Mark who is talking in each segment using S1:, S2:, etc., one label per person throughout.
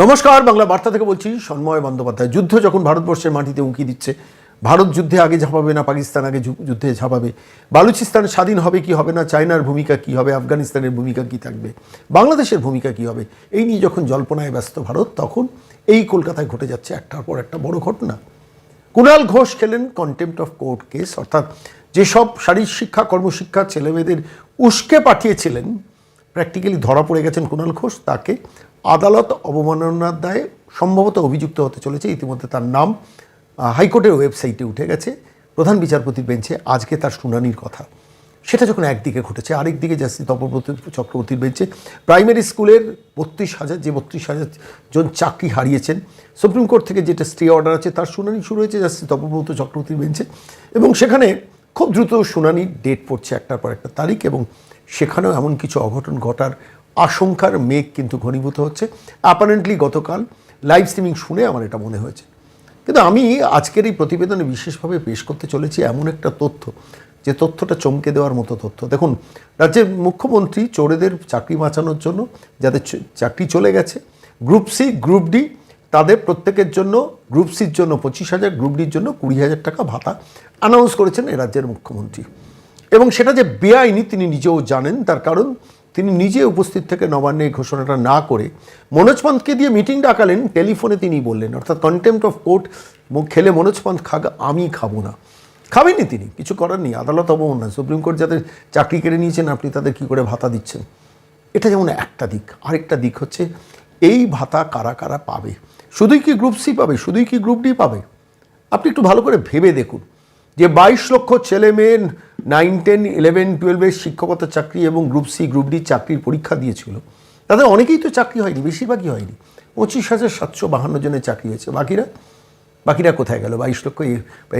S1: নমস্কার বাংলা বার্তা থেকে বলছি সন্ময় বন্দ্যোপাধ্যায় যুদ্ধ যখন ভারতবর্ষের মাটিতে উঁকি দিচ্ছে ভারত যুদ্ধে আগে ঝাঁপাবে না পাকিস্তান আগে যুদ্ধে ঝাঁপাবে বালুচিস্তান স্বাধীন হবে কি হবে না চায়নার ভূমিকা কি হবে আফগানিস্তানের ভূমিকা কি থাকবে বাংলাদেশের ভূমিকা কি হবে এই নিয়ে যখন জল্পনায় ব্যস্ত ভারত তখন এই কলকাতায় ঘটে যাচ্ছে একটার পর একটা বড় ঘটনা কুণাল ঘোষ খেলেন কন্টেম্পট অফ কোর্ট কেস অর্থাৎ যেসব শারীর শিক্ষা কর্মশিক্ষা ছেলেমেয়েদের উস্কে পাঠিয়েছিলেন প্র্যাকটিক্যালি ধরা পড়ে গেছেন কুণাল ঘোষ তাকে আদালত অবমাননার দায়ে সম্ভবত অভিযুক্ত হতে চলেছে ইতিমধ্যে তার নাম হাইকোর্টের ওয়েবসাইটে উঠে গেছে প্রধান বিচারপতির বেঞ্চে আজকে তার শুনানির কথা সেটা যখন একদিকে ঘটেছে আরেকদিকে জাস্তি তপব্রত চক্রবর্তীর বেঞ্চে প্রাইমারি স্কুলের বত্রিশ হাজার যে বত্রিশ হাজার জন চাকরি হারিয়েছেন সুপ্রিম কোর্ট থেকে যেটা স্টে অর্ডার আছে তার শুনানি শুরু হয়েছে জাস্তি তপব্রত চক্রবর্তীর বেঞ্চে এবং সেখানে খুব দ্রুত শুনানি ডেট পড়ছে একটার পর একটা তারিখ এবং সেখানেও এমন কিছু অঘটন ঘটার আশঙ্কার মেঘ কিন্তু ঘনীভূত হচ্ছে অ্যাপারেন্টলি গতকাল লাইভ স্ট্রিমিং শুনে আমার এটা মনে হয়েছে কিন্তু আমি আজকের এই প্রতিবেদনে বিশেষভাবে পেশ করতে চলেছি এমন একটা তথ্য যে তথ্যটা চমকে দেওয়ার মতো তথ্য দেখুন রাজ্যের মুখ্যমন্ত্রী চোরেদের চাকরি বাঁচানোর জন্য যাদের চাকরি চলে গেছে গ্রুপ সি গ্রুপ ডি তাদের প্রত্যেকের জন্য গ্রুপ সির জন্য পঁচিশ হাজার গ্রুপ ডির জন্য কুড়ি হাজার টাকা ভাতা অ্যানাউন্স করেছেন এ রাজ্যের মুখ্যমন্ত্রী এবং সেটা যে বেআইনি তিনি নিজেও জানেন তার কারণ তিনি নিজে উপস্থিত থেকে নবান্নে এই ঘোষণাটা না করে মনোজ পন্থকে দিয়ে মিটিং ডাকালেন টেলিফোনে তিনি বললেন অর্থাৎ কন্টেম্পট অফ কোর্ট খেলে মনোজ পন্থ খাগ আমি খাবো না খাবেননি তিনি কিছু করার নেই আদালত অবমাননা সুপ্রিম কোর্ট যাদের চাকরি কেড়ে নিয়েছেন আপনি তাদের কী করে ভাতা দিচ্ছেন এটা যেমন একটা দিক আরেকটা দিক হচ্ছে এই ভাতা কারা কারা পাবে শুধুই কি গ্রুপ সি পাবে শুধুই কি গ্রুপ ডি পাবে আপনি একটু ভালো করে ভেবে দেখুন যে বাইশ লক্ষ ছেলে মেয়ে নাইন টেন ইলেভেন টুয়েলভের শিক্ষকতা চাকরি এবং গ্রুপ সি গ্রুপ ডি চাকরির পরীক্ষা দিয়েছিল তাদের অনেকেই তো চাকরি হয়নি বেশিরভাগই হয়নি পঁচিশ হাজার সাতশো বাহান্ন জনের চাকরি হয়েছে বাকিরা বাকিরা কোথায় গেল বাইশ লক্ষ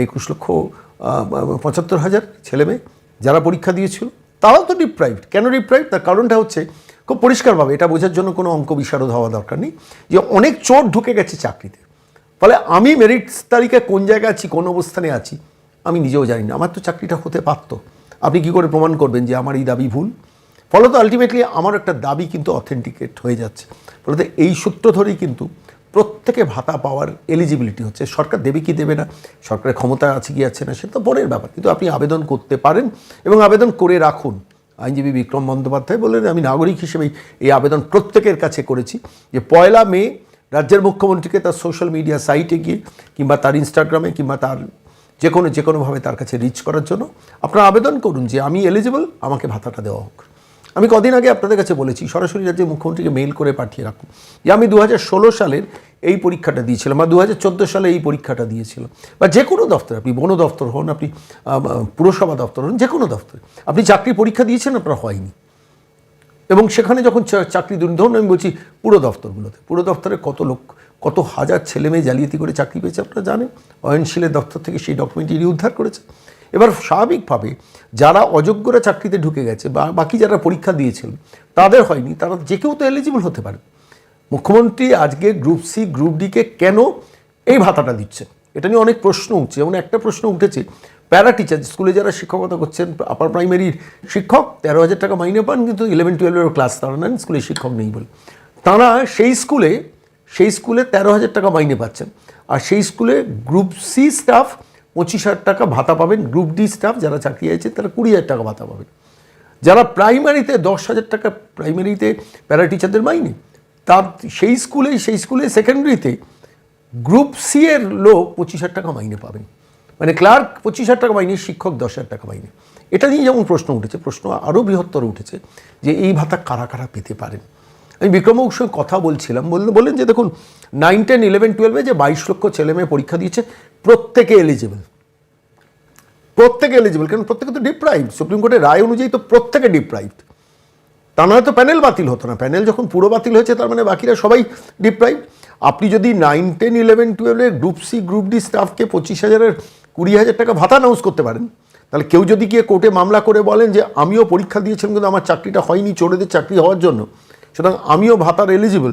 S1: একুশ লক্ষ পঁচাত্তর হাজার ছেলেমেয়ে যারা পরীক্ষা দিয়েছিল তারাও তো ডিপ্রাইভড কেন ডিপ্রাইভ তার কারণটা হচ্ছে খুব পরিষ্কারভাবে এটা বোঝার জন্য কোনো অঙ্ক বিশারদ হওয়া দরকার নেই যে অনেক চোট ঢুকে গেছে চাকরিতে ফলে আমি মেরিটস তালিকায় কোন জায়গায় আছি কোন অবস্থানে আছি আমি নিজেও জানি না আমার তো চাকরিটা হতে পারত আপনি কি করে প্রমাণ করবেন যে আমার এই দাবি ভুল ফলত আলটিমেটলি আমার একটা দাবি কিন্তু অথেন্টিকেট হয়ে যাচ্ছে ফলত এই সূত্র ধরেই কিন্তু প্রত্যেকে ভাতা পাওয়ার এলিজিবিলিটি হচ্ছে সরকার দেবে কি দেবে না সরকারের ক্ষমতা আছে কি আছে না সেটা তো পরের ব্যাপার কিন্তু আপনি আবেদন করতে পারেন এবং আবেদন করে রাখুন আইনজীবী বিক্রম বন্দ্যোপাধ্যায় বললেন আমি নাগরিক হিসেবেই এই আবেদন প্রত্যেকের কাছে করেছি যে পয়লা মে রাজ্যের মুখ্যমন্ত্রীকে তার সোশ্যাল মিডিয়া সাইটে গিয়ে কিংবা তার ইনস্টাগ্রামে কিংবা তার যে কোনো যে কোনোভাবে তার কাছে রিচ করার জন্য আপনারা আবেদন করুন যে আমি এলিজিবল আমাকে ভাতাটা দেওয়া হোক আমি কদিন আগে আপনাদের কাছে বলেছি সরাসরি রাজ্যের মুখ্যমন্ত্রীকে মেইল করে পাঠিয়ে রাখুন যে আমি দু সালের এই পরীক্ষাটা দিয়েছিলাম বা দু সালে এই পরীক্ষাটা দিয়েছিলাম বা যে কোনো দফতর আপনি বন দফতর হন আপনি পুরসভা দফতর হন যে কোনো দফতর আপনি চাকরির পরীক্ষা দিয়েছেন আপনার হয়নি এবং সেখানে যখন চাকরি দুর্নীতি আমি বলছি পুরো দফতরগুলোতে পুরো দফতরে কত লোক কত হাজার ছেলে মেয়ে জালিয়াতি করে চাকরি পেয়েছে আপনারা জানেন অয়নশীলের দপ্তর থেকে সেই ডকুমেন্টটি উদ্ধার করেছে এবার স্বাভাবিকভাবে যারা অযোগ্যরা চাকরিতে ঢুকে গেছে বা বাকি যারা পরীক্ষা দিয়েছিলেন তাদের হয়নি তারা যে কেউ তো এলিজিবল হতে পারে মুখ্যমন্ত্রী আজকে গ্রুপ সি গ্রুপ ডিকে কেন এই ভাতাটা দিচ্ছে এটা নিয়ে অনেক প্রশ্ন উঠছে যেমন একটা প্রশ্ন উঠেছে প্যারা টিচার স্কুলে যারা শিক্ষকতা করছেন আপার প্রাইমারির শিক্ষক তেরো হাজার টাকা মাইনে পান কিন্তু ইলেভেন টুয়েলভের ক্লাস তারা নেন স্কুলে শিক্ষক নেই বলে তারা সেই স্কুলে সেই স্কুলে তেরো হাজার টাকা মাইনে পাচ্ছেন আর সেই স্কুলে গ্রুপ সি স্টাফ পঁচিশ হাজার টাকা ভাতা পাবেন গ্রুপ ডি স্টাফ যারা চাকরি আছে তারা কুড়ি হাজার টাকা ভাতা পাবেন যারা প্রাইমারিতে দশ হাজার টাকা প্রাইমারিতে প্যারা টিচারদের মাইনে তার সেই স্কুলে সেই স্কুলে সেকেন্ডারিতে গ্রুপ সি এর লোক পঁচিশ হাজার টাকা মাইনে পাবেন মানে ক্লার্ক পঁচিশ হাজার টাকা মাইনে শিক্ষক দশ হাজার টাকা মাইনে এটা নিয়ে যেমন প্রশ্ন উঠেছে প্রশ্ন আরও বৃহত্তর উঠেছে যে এই ভাতা কারা কারা পেতে পারেন আমি বিক্রমবাবুর সঙ্গে কথা বলছিলাম বললেন বললেন যে দেখুন নাইন টেন ইলেভেন টুয়েলভে যে বাইশ লক্ষ ছেলে মেয়ে পরীক্ষা দিয়েছে প্রত্যেকে এলিজিবল প্রত্যেকে এলিজিবল কারণ প্রত্যেকে তো ডিপ্রাইভ সুপ্রিম কোর্টের রায় অনুযায়ী তো প্রত্যেকে ডিপ্রাইভ তা না তো প্যানেল বাতিল হতো না প্যানেল যখন পুরো বাতিল হয়েছে তার মানে বাকিরা সবাই ডিপ্রাইভ আপনি যদি নাইন টেন ইলেভেন টুয়েলভের গ্রুপ সি গ্রুপ ডি স্টাফকে পঁচিশ হাজারের কুড়ি হাজার টাকা ভাতা নাউজ করতে পারেন তাহলে কেউ যদি গিয়ে কোর্টে মামলা করে বলেন যে আমিও পরীক্ষা দিয়েছিলাম কিন্তু আমার চাকরিটা হয়নি চোরেদের চাকরি হওয়ার জন্য সুতরাং আমিও ভাতার এলিজিবল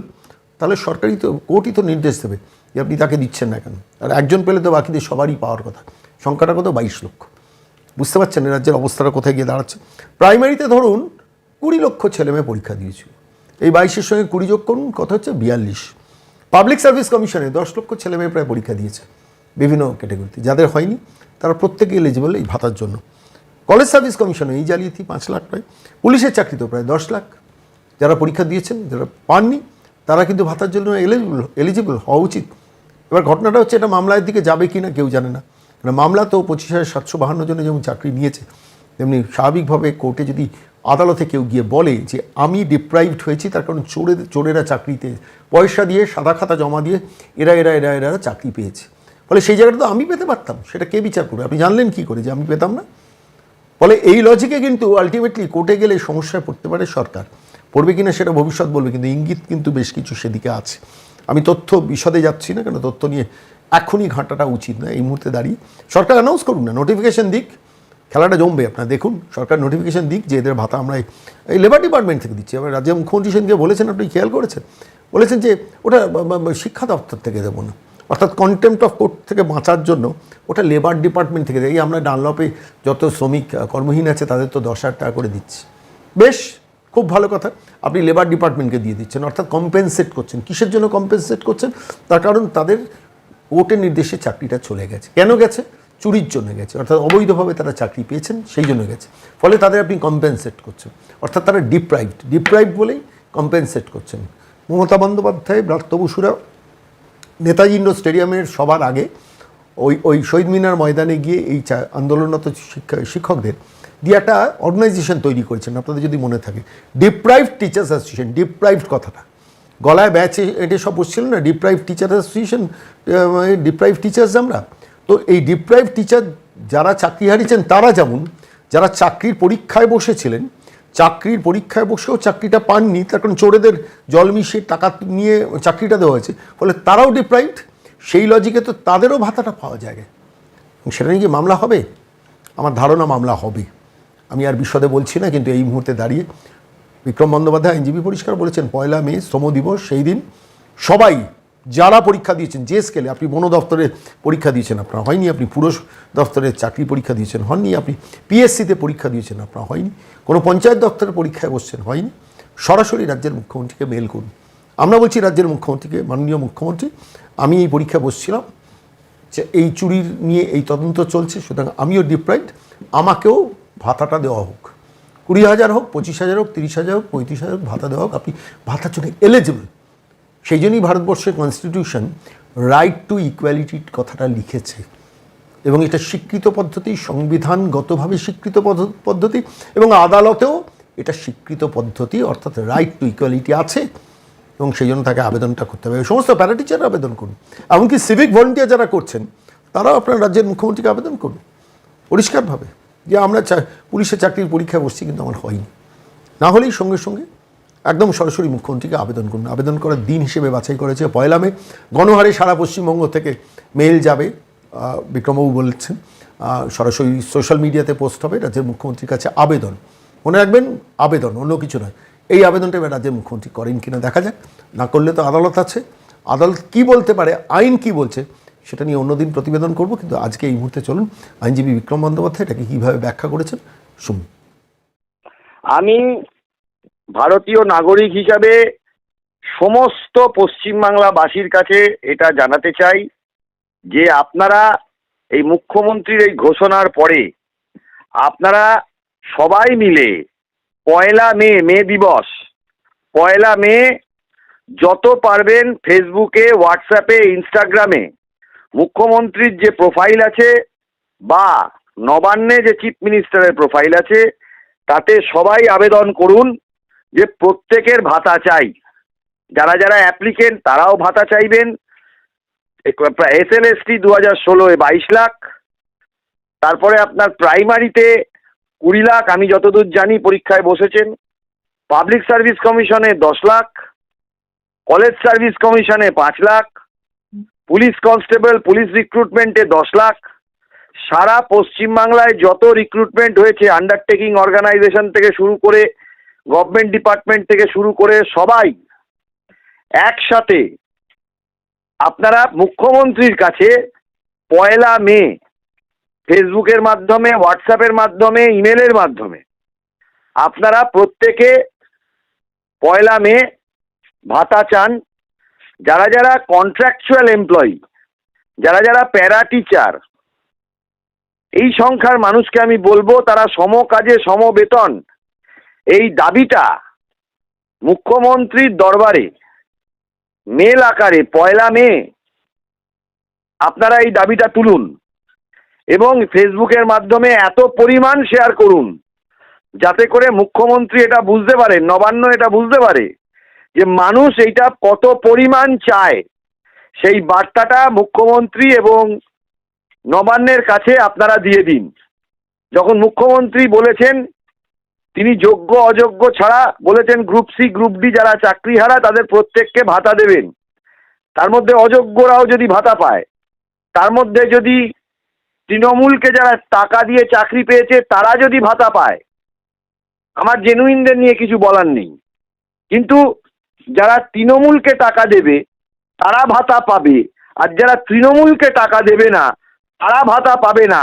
S1: তাহলে সরকারি তো কোর্টই তো নির্দেশ দেবে যে আপনি তাকে দিচ্ছেন না কেন আর একজন পেলে তো বাকিদের সবারই পাওয়ার কথা সংখ্যাটা কত বাইশ লক্ষ বুঝতে পারছেন এ রাজ্যের অবস্থাটা কোথায় গিয়ে দাঁড়াচ্ছে প্রাইমারিতে ধরুন কুড়ি লক্ষ ছেলেমেয়ে পরীক্ষা দিয়েছিল এই বাইশের সঙ্গে কুড়ি যোগ করুন কথা হচ্ছে বিয়াল্লিশ পাবলিক সার্ভিস কমিশনে দশ লক্ষ ছেলেমেয়ে প্রায় পরীক্ষা দিয়েছে বিভিন্ন ক্যাটাগরিতে যাদের হয়নি তারা প্রত্যেকে এলিজিবল এই ভাতার জন্য কলেজ সার্ভিস কমিশনে এই জালিয়াতি পাঁচ লাখ প্রায় পুলিশের চাকরি তো প্রায় দশ লাখ যারা পরীক্ষা দিয়েছেন যারা পাননি তারা কিন্তু ভাতার জন্য এলিজিবল এলিজিবল হওয়া উচিত এবার ঘটনাটা হচ্ছে এটা মামলার দিকে যাবে কি না কেউ জানে না কারণ মামলা তো পঁচিশ হাজার সাতশো বাহান্ন জনে যেমন চাকরি নিয়েছে তেমনি স্বাভাবিকভাবে কোর্টে যদি আদালতে কেউ গিয়ে বলে যে আমি ডিপ্রাইভড হয়েছি তার কারণ চোরে চোরেরা চাকরিতে পয়সা দিয়ে সাদা খাতা জমা দিয়ে এরা এরা এরা এরা চাকরি পেয়েছে ফলে সেই জায়গাটা তো আমি পেতে পারতাম সেটা কে বিচার করবে আপনি জানলেন কি করে যে আমি পেতাম না ফলে এই লজিকে কিন্তু আলটিমেটলি কোর্টে গেলে সমস্যায় পড়তে পারে সরকার পড়বে কিনা সেটা ভবিষ্যৎ বলবে কিন্তু ইঙ্গিত কিন্তু বেশ কিছু সেদিকে আছে আমি তথ্য বিশদে যাচ্ছি না কেন তথ্য নিয়ে এখনই ঘাঁটাটা উচিত না এই মুহূর্তে দাঁড়িয়ে সরকার অ্যানাউন্স করুন না নোটিফিকেশন দিক খেলাটা জমবে আপনার দেখুন সরকার নোটিফিকেশন দিক যে এদের ভাতা আমরা এই লেবার ডিপার্টমেন্ট থেকে দিচ্ছি আবার রাজ্যের মুখ্যমন্ত্রী সেদিকে বলেছেন আপনি খেয়াল করেছেন বলেছেন যে ওটা শিক্ষা দপ্তর থেকে দেবো না অর্থাৎ কন্টেম্প্ট অফ কোর্ট থেকে বাঁচার জন্য ওটা লেবার ডিপার্টমেন্ট থেকে দেয় এই আমরা ডানলপে যত শ্রমিক কর্মহীন আছে তাদের তো দশ হাজার টাকা করে দিচ্ছি বেশ খুব ভালো কথা আপনি লেবার ডিপার্টমেন্টকে দিয়ে দিচ্ছেন অর্থাৎ কম্পেনসেট করছেন কিসের জন্য কম্পেনসেট করছেন তার কারণ তাদের কোর্টের নির্দেশে চাকরিটা চলে গেছে কেন গেছে চুরির জন্য গেছে অর্থাৎ অবৈধভাবে তারা চাকরি পেয়েছেন সেই জন্য গেছে ফলে তাদের আপনি কম্পেনসেট করছেন অর্থাৎ তারা ডিপ্রাইভড ডিপ্রাইভড বলেই কম্পেনসেট করছেন মমতা বন্দ্যোপাধ্যায় ব্রাত্য বসুরা নেতাজি ইন্ডোর স্টেডিয়ামের সবার আগে ওই ওই শহীদ মিনার ময়দানে গিয়ে এই আন্দোলনরত শিক্ষকদের দিয়ে একটা অর্গানাইজেশন তৈরি করেছেন আপনাদের যদি মনে থাকে ডিপ্রাইভড টিচার্স অ্যাসোসিয়েশন ডিপ্রাইভড কথাটা গলায় ব্যাচ এটে সব বসছিল না deprive teacher association deprive teachers আমরা তো এই ডিপ্রাইভ টিচার যারা চাকরি হারিয়েছেন তারা যেমন যারা চাকরির পরীক্ষায় বসেছিলেন চাকরির পরীক্ষায় বসেও চাকরিটা পাননি তার কারণ চোরেদের জল মিশিয়ে টাকা নিয়ে চাকরিটা দেওয়া হয়েছে ফলে তারাও ডিপ্রাইভড সেই লজিকে তো তাদেরও ভাতাটা পাওয়া যায় সেটা নিয়ে কি মামলা হবে আমার ধারণা মামলা হবে আমি আর বিশদে বলছি না কিন্তু এই মুহূর্তে দাঁড়িয়ে বিক্রম বন্দ্যোপাধ্যায় আইনজীবী পরিষ্কার বলেছেন পয়লা মে শ্রম দিবস সেই দিন সবাই যারা পরীক্ষা দিয়েছেন যে স্কেলে আপনি বন দফতরে পরীক্ষা দিয়েছেন আপনার হয়নি আপনি পুরুষ দফতরের চাকরি পরীক্ষা দিয়েছেন হননি আপনি পিএসসিতে পরীক্ষা দিয়েছেন আপনার হয়নি কোনো পঞ্চায়েত দফতরের পরীক্ষায় বসছেন হয়নি সরাসরি রাজ্যের মুখ্যমন্ত্রীকে মেল করুন আমরা বলছি রাজ্যের মুখ্যমন্ত্রীকে মাননীয় মুখ্যমন্ত্রী আমি এই পরীক্ষা বসছিলাম যে এই চুরির নিয়ে এই তদন্ত চলছে সুতরাং আমিও ডিপ্রাইড আমাকেও ভাতাটা দেওয়া হোক কুড়ি হাজার হোক পঁচিশ হাজার হোক তিরিশ হাজার হোক পঁয়ত্রিশ হাজার হোক ভাতা দেওয়া হোক আপনি ভাতার জন্য এলিজিবল সেই জন্যই ভারতবর্ষের কনস্টিটিউশন রাইট টু ইকুয়ালিটির কথাটা লিখেছে এবং এটা স্বীকৃত পদ্ধতি সংবিধানগতভাবে স্বীকৃত পদ্ধতি এবং আদালতেও এটা স্বীকৃত পদ্ধতি অর্থাৎ রাইট টু ইকুয়ালিটি আছে এবং সেই জন্য তাকে আবেদনটা করতে হবে সমস্ত প্যারাটিচার আবেদন করুন এমনকি সিভিক ভলেন্টিয়ার যারা করছেন তারাও আপনার রাজ্যের মুখ্যমন্ত্রীকে আবেদন করুন পরিষ্কারভাবে যে আমরা পুলিশের চাকরির পরীক্ষায় বসছি কিন্তু আমার হয়নি না হলেই সঙ্গে সঙ্গে একদম সরাসরি মুখ্যমন্ত্রীকে আবেদন করুন আবেদন করার দিন হিসেবে বাছাই করেছে পয়লা মে গণহারে সারা পশ্চিমবঙ্গ থেকে মেল যাবে বিক্রমবাবু বলেছেন সরাসরি সোশ্যাল মিডিয়াতে পোস্ট হবে রাজ্যের মুখ্যমন্ত্রীর কাছে আবেদন মনে রাখবেন আবেদন অন্য কিছু নয় এই আবেদনটা এবার রাজ্যের মুখ্যমন্ত্রী করেন কিনা দেখা যাক না করলে তো আদালত আছে আদালত কি বলতে পারে আইন কি বলছে সেটা নিয়ে অন্যদিন প্রতিবেদন করব কিন্তু আজকে এই মুহূর্তে চলুন আইনজীবী বিক্রম বন্দ্যোপাধ্যায় এটাকে কীভাবে ব্যাখ্যা করেছেন শুনুন
S2: আমি ভারতীয় নাগরিক হিসাবে সমস্ত পশ্চিমবাংলাবাসীর কাছে এটা জানাতে চাই যে আপনারা এই মুখ্যমন্ত্রীর এই ঘোষণার পরে আপনারা সবাই মিলে পয়লা মে মে দিবস পয়লা মে যত পারবেন ফেসবুকে হোয়াটসঅ্যাপে ইনস্টাগ্রামে মুখ্যমন্ত্রীর যে প্রোফাইল আছে বা নবান্নে যে চিফ মিনিস্টারের প্রোফাইল আছে তাতে সবাই আবেদন করুন যে প্রত্যেকের ভাতা চাই যারা যারা অ্যাপ্লিকেন্ট তারাও ভাতা চাইবেন এস এল এস টি দু হাজার ষোলোয় বাইশ লাখ তারপরে আপনার প্রাইমারিতে কুড়ি লাখ আমি যতদূর জানি পরীক্ষায় বসেছেন পাবলিক সার্ভিস কমিশনে দশ লাখ কলেজ সার্ভিস কমিশনে পাঁচ লাখ পুলিশ কনস্টেবল পুলিশ রিক্রুটমেন্টে দশ লাখ সারা পশ্চিমবাংলায় যত রিক্রুটমেন্ট হয়েছে আন্ডারটেকিং অর্গানাইজেশন থেকে শুরু করে গভর্নমেন্ট ডিপার্টমেন্ট থেকে শুরু করে সবাই একসাথে আপনারা মুখ্যমন্ত্রীর কাছে পয়লা মে ফেসবুকের মাধ্যমে হোয়াটসঅ্যাপের মাধ্যমে ইমেলের মাধ্যমে আপনারা প্রত্যেকে পয়লা মে ভাতা চান যারা যারা কন্ট্রাকচুয়াল এমপ্লয়ি যারা যারা প্যারা টিচার এই সংখ্যার মানুষকে আমি বলবো তারা সম কাজে সম বেতন এই দাবিটা মুখ্যমন্ত্রীর দরবারে মেল আকারে পয়লা মে আপনারা এই দাবিটা তুলুন এবং ফেসবুকের মাধ্যমে এত পরিমাণ শেয়ার করুন যাতে করে মুখ্যমন্ত্রী এটা বুঝতে পারে নবান্ন এটা বুঝতে পারে যে মানুষ এইটা কত পরিমাণ চায় সেই বার্তাটা মুখ্যমন্ত্রী এবং নবান্নের কাছে আপনারা দিয়ে দিন যখন মুখ্যমন্ত্রী বলেছেন তিনি যোগ্য অযোগ্য ছাড়া বলেছেন গ্রুপ সি গ্রুপ ডি যারা চাকরি হারা তাদের প্রত্যেককে ভাতা দেবেন তার মধ্যে অযোগ্যরাও যদি ভাতা পায় তার মধ্যে যদি তৃণমূলকে যারা টাকা দিয়ে চাকরি পেয়েছে তারা যদি ভাতা পায় আমার জেনুইনদের নিয়ে কিছু বলার নেই কিন্তু যারা তৃণমূলকে টাকা দেবে তারা ভাতা পাবে আর যারা তৃণমূলকে টাকা দেবে না তারা ভাতা পাবে না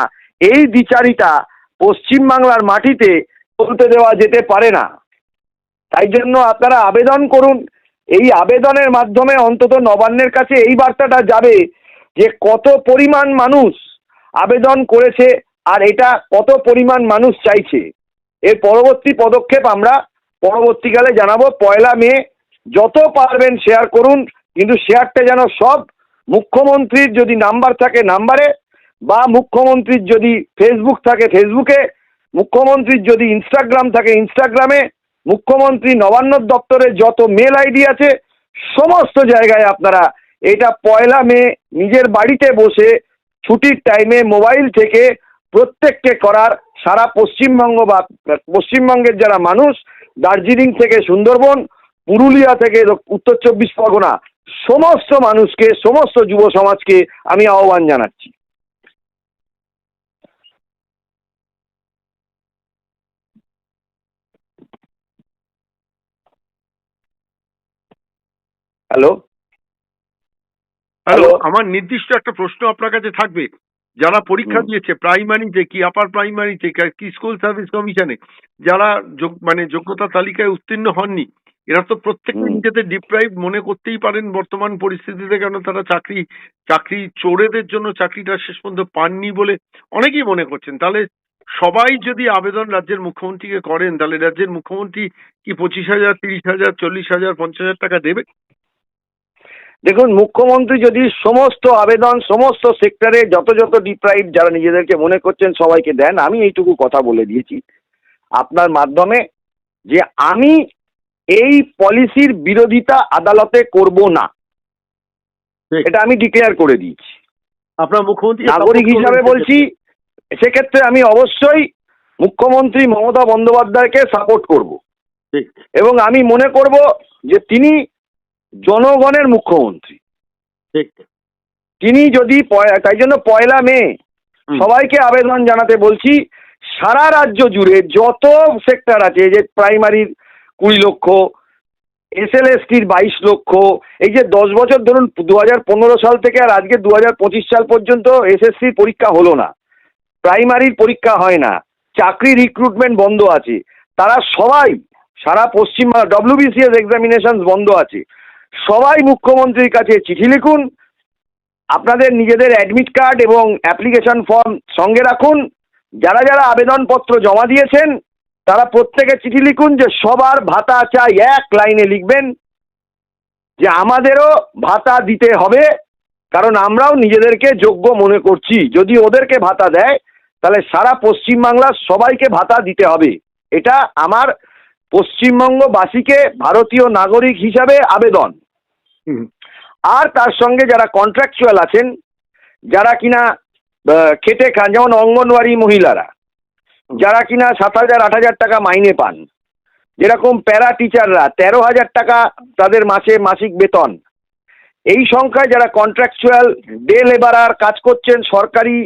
S2: এই পশ্চিম পশ্চিমবাংলার মাটিতে চলতে দেওয়া যেতে পারে না তাই জন্য আপনারা আবেদন করুন এই আবেদনের মাধ্যমে অন্তত নবান্নের কাছে এই বার্তাটা যাবে যে কত পরিমাণ মানুষ আবেদন করেছে আর এটা কত পরিমাণ মানুষ চাইছে এর পরবর্তী পদক্ষেপ আমরা পরবর্তীকালে জানাবো পয়লা মে যত পারবেন শেয়ার করুন কিন্তু শেয়ারটা যেন সব মুখ্যমন্ত্রীর যদি নাম্বার থাকে নাম্বারে বা মুখ্যমন্ত্রীর যদি ফেসবুক থাকে ফেসবুকে মুখ্যমন্ত্রীর যদি ইনস্টাগ্রাম থাকে ইনস্টাগ্রামে মুখ্যমন্ত্রী নবান্ন দপ্তরের যত মেল আইডি আছে সমস্ত জায়গায় আপনারা এটা পয়লা মে নিজের বাড়িতে বসে ছুটির টাইমে মোবাইল থেকে প্রত্যেককে করার সারা পশ্চিমবঙ্গ বা পশ্চিমবঙ্গের যারা মানুষ দার্জিলিং থেকে সুন্দরবন পুরুলিয়া থেকে উত্তর চব্বিশ পরগনা সমস্ত মানুষকে সমস্ত যুব সমাজকে আমি আহ্বান জানাচ্ছি হ্যালো
S3: হ্যালো আমার নির্দিষ্ট একটা প্রশ্ন আপনার কাছে থাকবে যারা পরীক্ষা দিয়েছে প্রাইমারিতে কি আপার প্রাইমারিতে কি স্কুল সার্ভিস কমিশনে যারা মানে যোগ্যতা তালিকায় উত্তীর্ণ হননি এরা তো প্রত্যেকে নিজেদের ডিপ্রাইভ মনে করতেই পারেন বর্তমান পরিস্থিতিতে কেন তারা চাকরি চাকরি চোরেদের জন্য চাকরিটা শেষ পর্যন্ত পাননি বলে অনেকেই মনে করছেন তাহলে সবাই যদি আবেদন রাজ্যের মুখ্যমন্ত্রীকে করেন তাহলে রাজ্যের মুখ্যমন্ত্রী কি পঁচিশ হাজার তিরিশ হাজার চল্লিশ হাজার পঞ্চাশ হাজার টাকা দেবে
S2: দেখুন মুখ্যমন্ত্রী যদি সমস্ত আবেদন সমস্ত সেক্টরে যত যত ডিপ্রাইভ যারা নিজেদেরকে মনে করছেন সবাইকে দেন আমি এইটুকু কথা বলে দিয়েছি আপনার মাধ্যমে যে আমি এই পলিসির বিরোধিতা আদালতে করব না এটা আমি ডিক্লেয়ার করে দিয়েছি আপনার মুখ্যমন্ত্রী নাগরিক হিসাবে বলছি সেক্ষেত্রে আমি অবশ্যই মুখ্যমন্ত্রী মমতা বন্দ্যোপাধ্যায়কে সাপোর্ট করব এবং আমি মনে করব যে তিনি জনগণের মুখ্যমন্ত্রী তিনি যদি তাই জন্য পয়লা মে সবাইকে আবেদন জানাতে বলছি সারা রাজ্য জুড়ে যত সেক্টর আছে যে প্রাইমারির কুড়ি লক্ষ এস এল এসটির বাইশ লক্ষ এই যে দশ বছর ধরুন দু হাজার পনেরো সাল থেকে আর আজকে দু হাজার পঁচিশ সাল পর্যন্ত এসএসসির পরীক্ষা হলো না প্রাইমারির পরীক্ষা হয় না চাকরি রিক্রুটমেন্ট বন্ধ আছে তারা সবাই সারা পশ্চিম ডব্লিউবিসিএস এক্সামিনেশন বন্ধ আছে সবাই মুখ্যমন্ত্রীর কাছে চিঠি লিখুন আপনাদের নিজেদের অ্যাডমিট কার্ড এবং অ্যাপ্লিকেশন ফর্ম সঙ্গে রাখুন যারা যারা আবেদনপত্র জমা দিয়েছেন তারা প্রত্যেকে চিঠি লিখুন যে সবার ভাতা চাই এক লাইনে লিখবেন যে আমাদেরও ভাতা দিতে হবে কারণ আমরাও নিজেদেরকে যোগ্য মনে করছি যদি ওদেরকে ভাতা দেয় তাহলে সারা পশ্চিমবাংলার সবাইকে ভাতা দিতে হবে এটা আমার পশ্চিমবঙ্গবাসীকে ভারতীয় নাগরিক হিসাবে আবেদন আর তার সঙ্গে যারা কন্ট্রাকচুয়াল আছেন যারা কিনা খেটে খান যেমন অঙ্গনওয়াড়ি মহিলারা যারা কিনা সাত হাজার আট হাজার টাকা মাইনে পান যেরকম প্যারা টিচাররা তেরো হাজার টাকা তাদের মাসে মাসিক বেতন এই সংখ্যায় যারা কন্ট্রাকচুয়াল ডে লেবারার কাজ করছেন সরকারি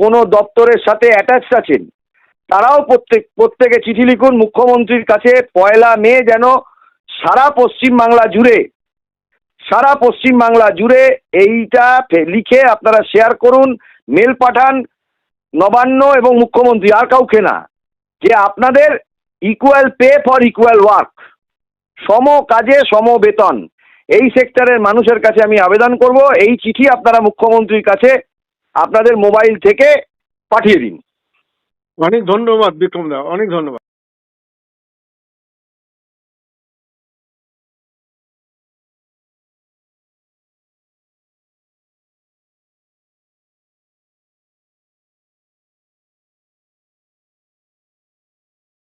S2: কোনো দপ্তরের সাথে অ্যাটাচ আছেন তারাও প্রত্যেক প্রত্যেকে চিঠি লিখুন মুখ্যমন্ত্রীর কাছে পয়লা মে যেন সারা পশ্চিমবাংলা জুড়ে সারা পশ্চিমবাংলা জুড়ে এইটা লিখে আপনারা শেয়ার করুন মেল পাঠান নবান্ন এবং মুখ্যমন্ত্রী আর কাউকে না যে আপনাদের equal pay for equal work সম কাজে সম বেতন এই সেক্টরের মানুষের কাছে আমি আবেদন করব এই চিঠি আপনারা মুখ্যমন্ত্রীর কাছে আপনাদের মোবাইল থেকে পাঠিয়ে দিন
S3: অনেক ধন্যবাদ বিক্রমদা অনেক ধন্যবাদ